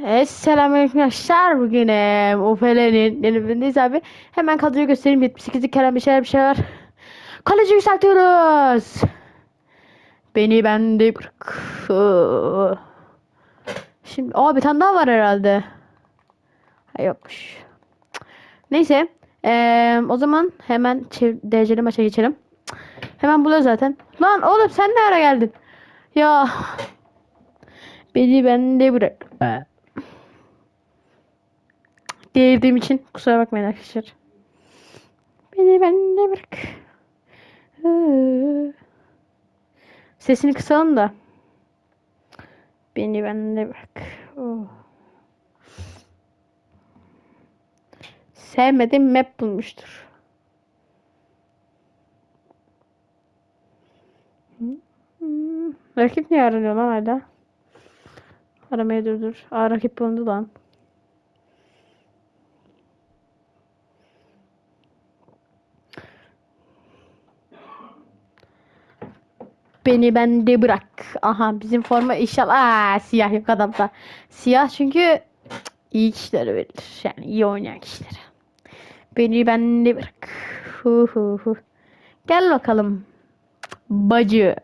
Selamünaleyküm arkadaşlar. Bugün e, UFL'nin yeni bölümündeyiz abi. Hemen kadroyu göstereyim. 78'lik Kerem bir şeyler bir şey var. Kaleci yükseltiyoruz. Beni bende bırak. Şimdi aa bir tane daha var herhalde. Ha, yokmuş. Neyse. E, o zaman hemen dereceli maça geçelim. Hemen buluyor zaten. Lan oğlum sen ne ara geldin? Ya. Beni bende bırak. Değirdiğim için kusura bakmayın arkadaşlar. Beni bende bırak. Ee, Sesini kısalım da. Beni bende bırak. Oh. Sevmediğim map bulmuştur. Rakip niye aranıyor lan hala? Aramaya durdur. Aa rakip bulundu lan. Beni bende bırak. Aha bizim forma inşallah. Aa, siyah yok adamda. Siyah çünkü iyi kişilere verilir. Yani iyi oynayan kişilere. Beni bende bırak. Hu hu hu. Gel bakalım. Bacı.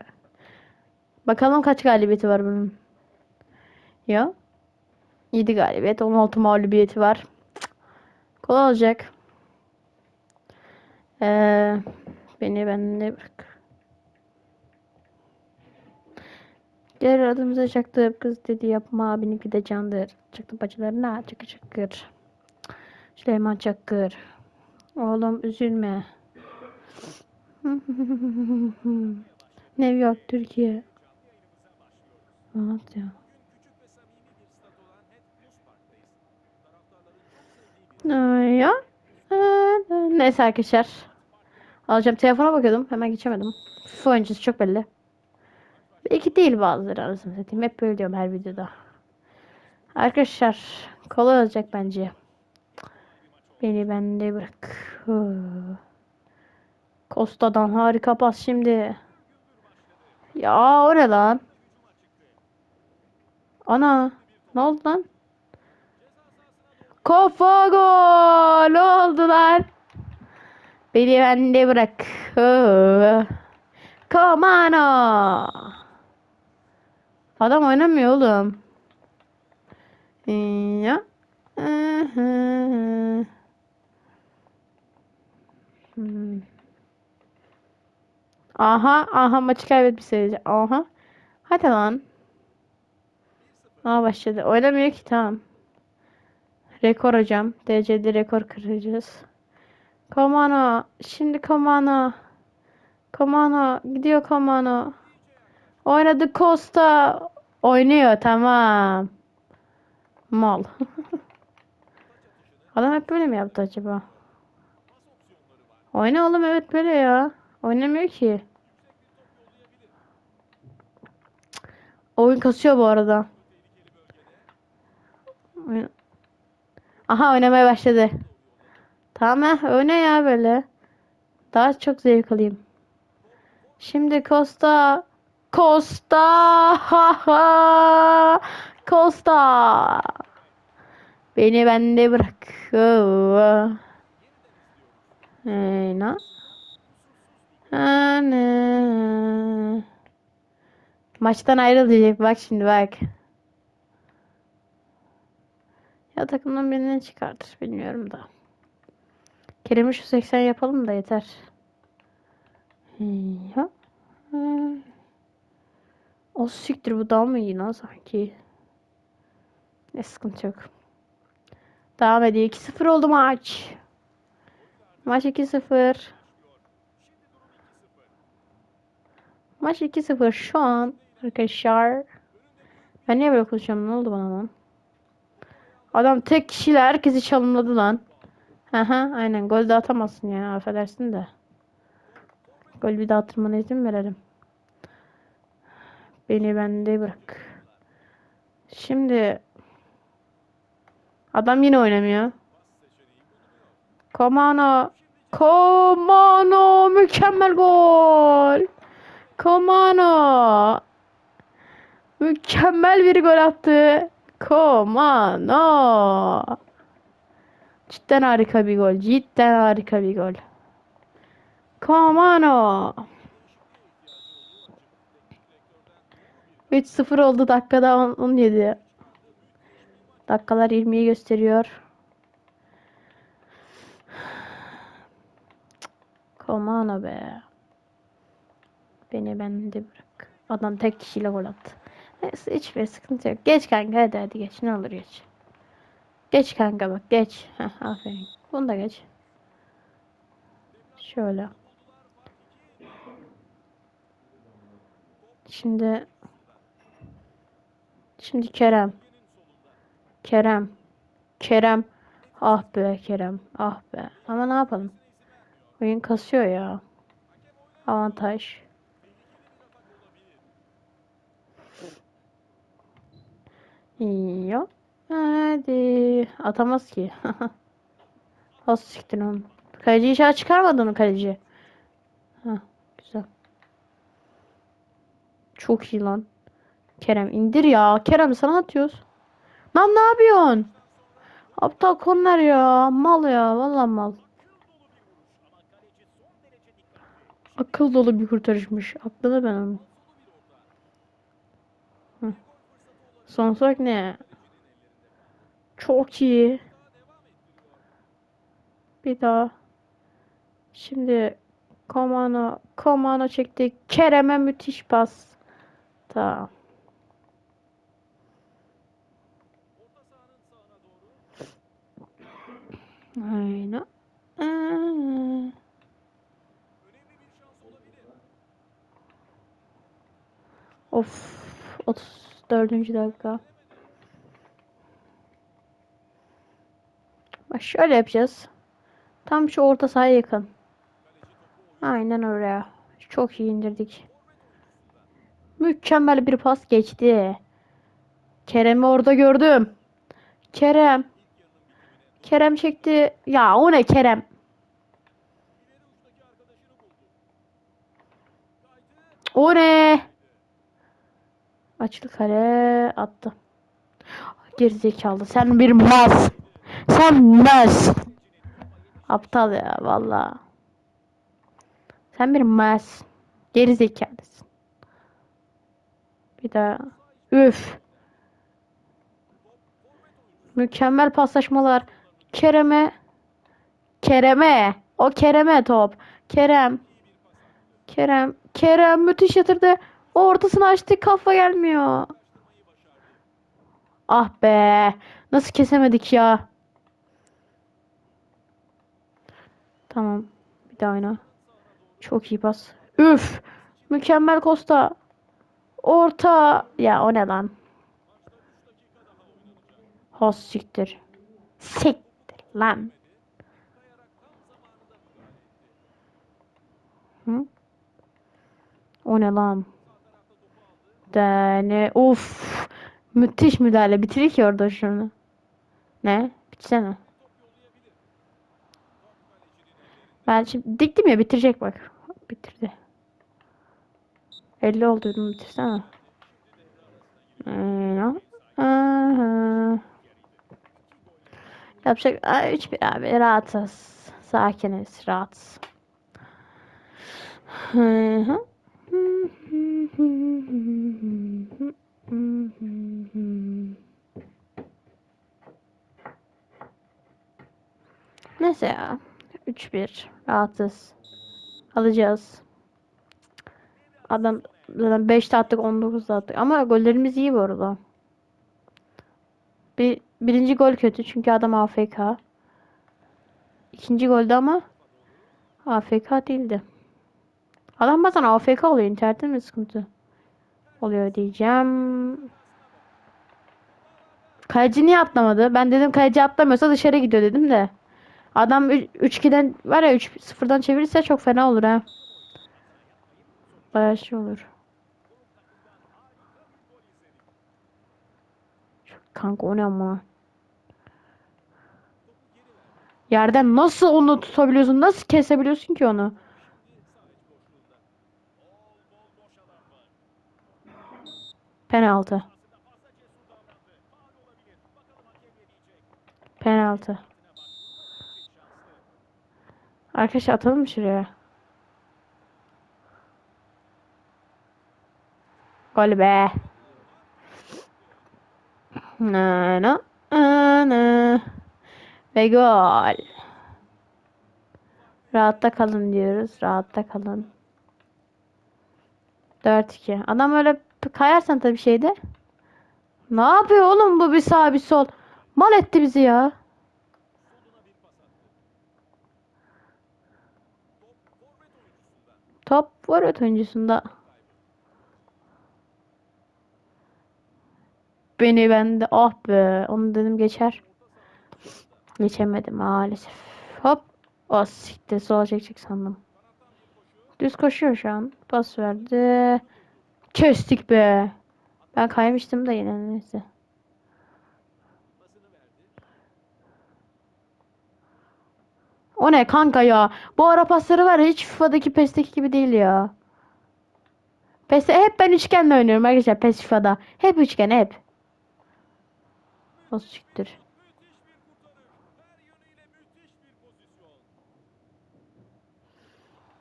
Bakalım kaç galibiyeti var bunun. Ya. 7 galibiyet. 16 mağlubiyeti var. Cık. Kolay olacak. Ee, beni bende bırak. Diğer adımıza çaktı kız dedi yapma abininki de candır. Çaktı bacılarına çakı çakır. Süleyman Çakır. Oğlum üzülme. New York Türkiye. Evet ya. Ya. Neyse arkadaşlar. Alacağım telefona bakıyordum. Hemen geçemedim. FIFA oyuncusu çok belli. İki değil bazıları arasını satayım. Hep böyle diyorum her videoda. Arkadaşlar kolay olacak bence. Beni bende bırak. Huh. Costa'dan harika pas şimdi. Ya o lan? Ana ne oldu lan? Kafa gol oldu lan. Beni bende bırak. Huh. Adam oynamıyor oğlum. Ya. Aha, aha maçı kaybetmiş sayılacak. Aha. Hadi lan. Aa başladı. Oynamıyor ki tamam. Rekor hocam. DC'de rekor kıracağız. Komano. Şimdi Komano. Komano. Gidiyor Komano. Oynadı Costa. Oynuyor tamam. Mal. Adam hep böyle mi yaptı acaba? Oyna oğlum evet böyle ya. Oynamıyor ki. Oyun kasıyor bu arada. Aha oynamaya başladı. Tamam ha oyna ya böyle. Daha çok zevk alayım. Şimdi Costa. Costa. Costa. Beni bende bırak. Hey, na. Ana. Maçtan ayrılacak. Bak şimdi bak. Ya takımdan birini çıkartır bilmiyorum da. Kerem'i şu 80 yapalım da yeter. Ya. O siktir bu daha mı iyi lan sanki? Ne sıkıntı yok. Devam ediyor. 2-0 oldu maç. Maç 2-0. Maç 2-0 şu an arkadaşlar. Ben niye böyle konuşuyorum? Ne oldu bana lan? Adam tek kişiyle herkesi çalımladı lan. Aha aynen gol de atamazsın ya affedersin de. Gol bir daha attırmana izin verelim. Beni bende bırak. Şimdi adam yine oynamıyor. Komano. Komano mükemmel gol. Komano. Mükemmel bir gol attı. Komano. Cidden harika bir gol. Cidden harika bir gol. Komano. 3-0 oldu dakikada 10 17. Dakikalar 20'yi gösteriyor. Komano be. Beni bende bırak. Adam tek kişiyle gol attı. Neyse hiçbir sıkıntı yok. Geç kanka hadi hadi geç. Ne olur geç. Geç kanka bak geç. Heh, aferin. Bunu da geç. Şöyle. Şimdi Şimdi Kerem. Kerem. Kerem. Ah be Kerem. Ah be. Ama ne yapalım? Oyun kasıyor ya. Avantaj. Yok. Hadi. Atamaz ki. Az siktin onu. Kaleci işe çıkarmadı mı kaleci? Heh, güzel. Çok iyi lan. Kerem indir ya. Kerem sana atıyoruz. Lan ne yapıyorsun? Aptal konular ya. Mal ya. Vallahi mal. Akıl dolu bir kurtarışmış. Aklını ben onu. Son sak ne? Çok iyi. Bir daha. Şimdi Komano Komano çekti. Kerem'e müthiş pas. Tamam. Aynen. Of. 34. dakika. Bak şöyle yapacağız. Tam şu orta sahaya yakın. Aynen oraya. Çok iyi indirdik. Mükemmel bir pas geçti. Kerem'i orada gördüm. Kerem. Kerem çekti. Ya o ne Kerem? O ne? Açık kale attı. Gerizekalı. Sen bir mas. Sen mas. Aptal ya valla. Sen bir mas. Gerizekalısın. Bir daha. Üf. Mükemmel paslaşmalar. Kerem'e. Kerem'e. O Kerem'e top. Kerem. Kerem. Kerem müthiş yatırdı. O ortasını açtı kafa gelmiyor. Ah be. Nasıl kesemedik ya? Tamam. Bir daha oyna. Çok iyi pas. Üf. Mükemmel Costa. Orta. Ya o ne lan? Has siktir. Siktir lan. Hı? O ne lan? Yani uf. Müthiş müdahale. Bitirir ki orada şunu. Ne? Bitsene. Ben şimdi diktim ya bitirecek bak. Bitirdi. 50 oldu bitirsene. Aynen. Aha. Yapacak 3-1 abi rahatız. Sakiniz rahat. Neyse ya. 3-1 rahatız. Alacağız. Adam zaten 5'te attık 19'da attık. Ama gollerimiz iyi bu arada. Bir, birinci gol kötü çünkü adam AFK. İkinci golde ama AFK değildi. Adam bazen AFK oluyor. İnternette mi sıkıntı oluyor diyeceğim. Kaleci niye atlamadı? Ben dedim kaleci atlamıyorsa dışarı gidiyor dedim de. Adam 3-2'den var ya 3-0'dan çevirirse çok fena olur ha. Bayağı şey olur. Kanka o ne ama? Yerden nasıl onu tutabiliyorsun? Nasıl kesebiliyorsun ki onu? Penaltı. penaltı. Arkadaşlar atalım mı şuraya? Gol be. Na na na. Ve gol. Rahatta kalın diyoruz. Rahatta kalın. 4-2. Adam öyle kayarsan tabii şeyde. Ne yapıyor oğlum bu bir sağ bir sol. Mal etti bizi ya. Top forvet oyuncusunda. Beni bende ah be onu dedim geçer. Geçemedim maalesef. Hop. O siktir sola çekecek sandım. Düz koşuyor şu an. Pas verdi. Kestik be. Ben kaymıştım da yine neyse. O ne kanka ya? Bu ara pasları var hiç FIFA'daki PES'teki gibi değil ya. PES'te hep ben üçgenle oynuyorum arkadaşlar PES FIFA'da. Hep üçgen hep. O siktir.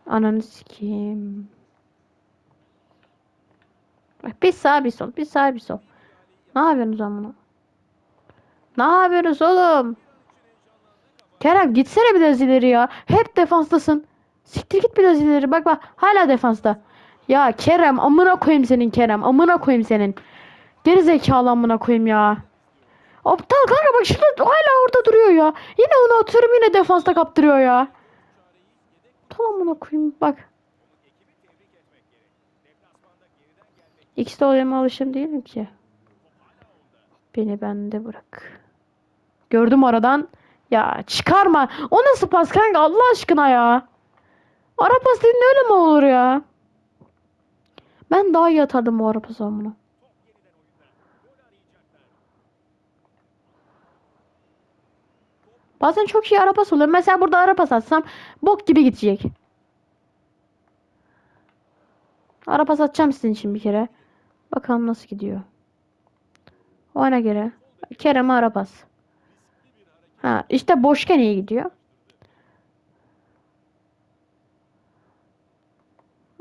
Ananı sikeyim. Bak bir sağ bir sol, bir sağ bir sol. Ne yapıyorsunuz amına? Ne yapıyorsunuz oğlum? Kerem gitsene biraz ileri ya. Hep defanstasın. Siktir git biraz ileri. Bak bak hala defansta. Ya Kerem amına koyayım senin Kerem. Amına koyayım senin. Geri zekalı amına koyayım ya. Aptal kanka bak şurada hala orada duruyor ya. Yine onu atıyorum yine defansta kaptırıyor ya. Tamam amına koyayım bak. İkisi de oynama alışım değilim ki. Beni bende bırak. Gördüm aradan. Ya çıkarma. O nasıl pas kanka Allah aşkına ya. Ara pas dediğin öyle mi olur ya? Ben daha iyi atardım o ara pası amına. Bazen çok iyi ara pas oluyor. Mesela burada ara pas atsam bok gibi gidecek. Ara pas atacağım sizin için bir kere. Bakalım nasıl gidiyor. Ona göre. Kerem ara pas. Ha işte boşken iyi gidiyor.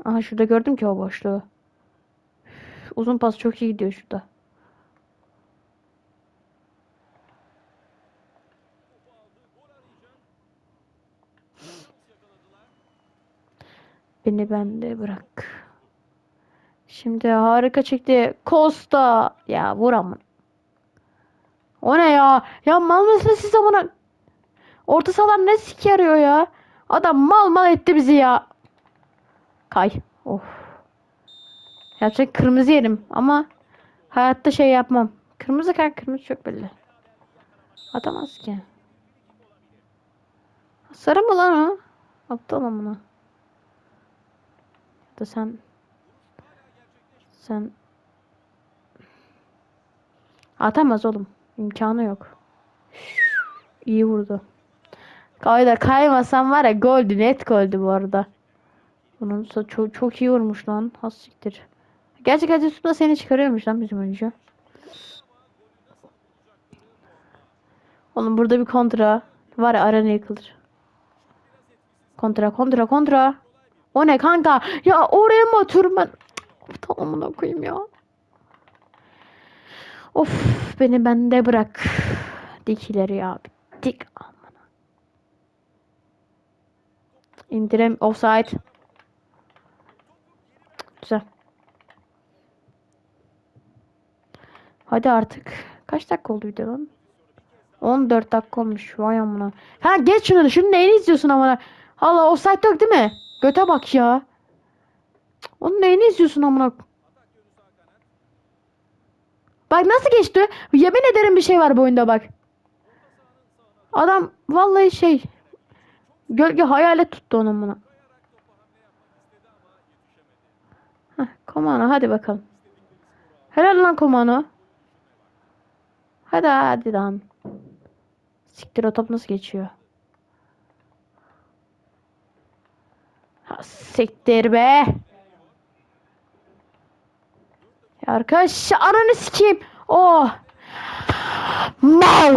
Aha şurada gördüm ki o boşluğu. Uzun pas çok iyi gidiyor şurada. Beni bende bırak. Şimdi harika çekti. Costa. Ya vur amına. O ne ya? Ya mal mısınız siz amına? Orta sahalar ne sik yarıyor ya? Adam mal mal etti bizi ya. Kay. Of. Yapacak kırmızı yerim ama hayatta şey yapmam. Kırmızı kan kırmızı çok belli. Atamaz ki. Sarı mı lan o? Aptal amına. Da sen sen atamaz oğlum. İmkanı yok. İyi vurdu. Kayda kaymasam var ya goldü net goldü bu arada. Bunun so- çok, çok iyi vurmuş lan. Has siktir. Gerçek acı tutma seni çıkarıyormuş lan bizim oyuncu. Oğlum burada bir kontra. Var ya arena yıkılır. Kontra kontra kontra. O ne kanka? Ya oraya mı atıyorum ben? Tamam amına koyayım ya. Of beni bende bırak. Dikileri ya. Dik amına. İndirem offside. Güzel. Hadi artık. Kaç dakika oldu video lan? 14 dakika olmuş. Vay amına. Ha geç şunu. Şunun neyini izliyorsun amına? Allah offside yok değil mi? Göte bak ya. Onun neyini izliyorsun amına? Bak nasıl geçti? Yemin ederim bir şey var bu oyunda bak. Adam vallahi şey gölge hayalet tuttu onun buna. Heh, Komano hadi bakalım. Helal lan Komano. Hadi hadi lan. Siktir o top nasıl geçiyor? Ha, siktir be. Arkadaş ananı sikeyim. Oh. Mal.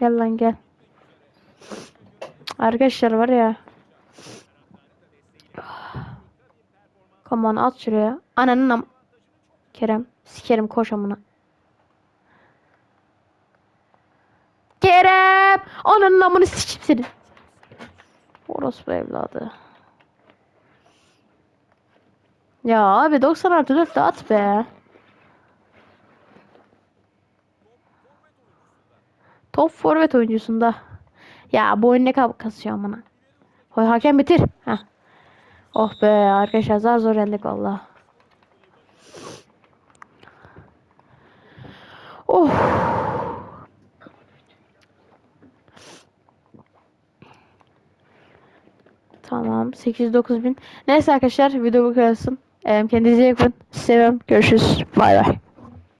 Gel lan gel. Arkadaşlar var ya. Come on at şuraya. Ananın am... Kerem. Sikerim koş amına. Kerem! Ananın amını sikeyim seni. Orospu evladı. Ya abi 90 artı 4 de at be. Top forvet oyuncusunda. Ya bu oyun ne kasıyor amına. Hoy hakem bitir. Heh. Oh be arkadaşlar zar zor yendik valla. Oh. Tamam 8-9 bin. Neyse arkadaşlar video bu. Ee, Kendinize iyi bakın. Seviyorum. Görüşürüz. Bay bay.